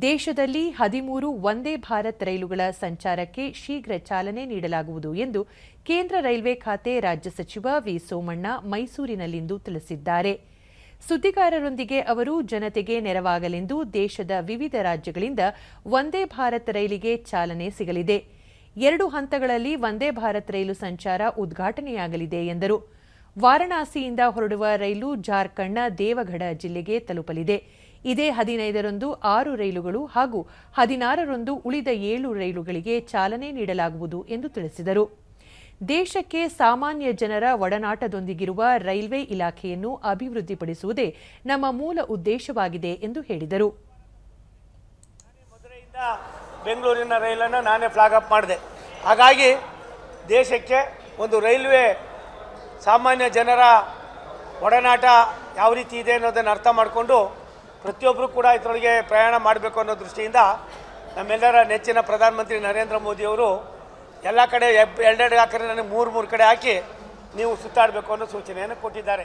ದೇಶದಲ್ಲಿ ಹದಿಮೂರು ವಂದೇ ಭಾರತ್ ರೈಲುಗಳ ಸಂಚಾರಕ್ಕೆ ಶೀಘ್ರ ಚಾಲನೆ ನೀಡಲಾಗುವುದು ಎಂದು ಕೇಂದ್ರ ರೈಲ್ವೆ ಖಾತೆ ರಾಜ್ಯ ಸಚಿವ ವಿ ಸೋಮಣ್ಣ ಮೈಸೂರಿನಲ್ಲಿಂದು ತಿಳಿಸಿದ್ದಾರೆ. ಸುದ್ದಿಗಾರರೊಂದಿಗೆ ಅವರು ಜನತೆಗೆ ನೆರವಾಗಲೆಂದು ದೇಶದ ವಿವಿಧ ರಾಜ್ಯಗಳಿಂದ ವಂದೇ ಭಾರತ್ ರೈಲಿಗೆ ಚಾಲನೆ ಸಿಗಲಿದೆ. ಎರಡು ಹಂತಗಳಲ್ಲಿ ವಂದೇ ಭಾರತ್ ರೈಲು ಸಂಚಾರ ಉದ್ಘಾಟನೆಯಾಗಲಿದೆ ಎಂದರು. ವಾರಣಾಸಿಯಿಂದ ಹೊರಡುವ ರೈಲು ಜಾರ್ಖಂಡ್ನ ದೇವಗಢ ಜಿಲ್ಲೆಗೆ ತಲುಪಲಿದೆ. ಇದೇ ಹದಿನೈದರಂದು ಆರು ರೈಲುಗಳು ಹಾಗೂ ಹದಿನಾರರಂದು ಉಳಿದ ಏಳು ರೈಲುಗಳಿಗೆ ಚಾಲನೆ ನೀಡಲಾಗುವುದು ಎಂದು ತಿಳಿಸಿದರು. ದೇಶಕ್ಕೆ ಸಾಮಾನ್ಯ ಜನರ ಒಡನಾಟದೊಂದಿಗಿರುವ ರೈಲ್ವೆ ಇಲಾಖೆಯನ್ನು ಅಭಿವೃದ್ಧಿಪಡಿಸುವುದೇ ನಮ್ಮ ಮೂಲ ಉದ್ದೇಶವಾಗಿದೆ ಎಂದು ಹೇಳಿದರು. ಬೆಂಗಳೂರಿನ ರೈಲನ್ನು ನಾನೇ ಫ್ಲಾಗ್ ಅಪ್ ಮಾಡಿದೆ. ಹಾಗಾಗಿ ದೇಶಕ್ಕೆ ಒಂದು ರೈಲ್ವೆ ಸಾಮಾನ್ಯ ಜನರ ಒಡನಾಟ ಯಾವ ರೀತಿ ಇದೆ ಅನ್ನೋದನ್ನು ಅರ್ಥ ಮಾಡಿಕೊಂಡು ಪ್ರತಿಯೊಬ್ಬರು ಕೂಡ ಇದರೊಳಗೆ ಪ್ರಯಾಣ ಮಾಡಬೇಕು ಅನ್ನೋ ದೃಷ್ಟಿಯಿಂದ ನಮ್ಮೆಲ್ಲರ ನೆಚ್ಚಿನ ಪ್ರಧಾನಮಂತ್ರಿ ನರೇಂದ್ರ ಮೋದಿಯವರು ಎಲ್ಲ ಕಡೆ ಎರಡೆರಡು ಹಾಕಿದ್ರೆ ನನಗೆ ಮೂರು ಮೂರು ಕಡೆ ಹಾಕಿ ನೀವು ಸುತ್ತಾಡಬೇಕು ಅನ್ನೋ ಸೂಚನೆಯನ್ನು ಕೊಟ್ಟಿದ್ದಾರೆ.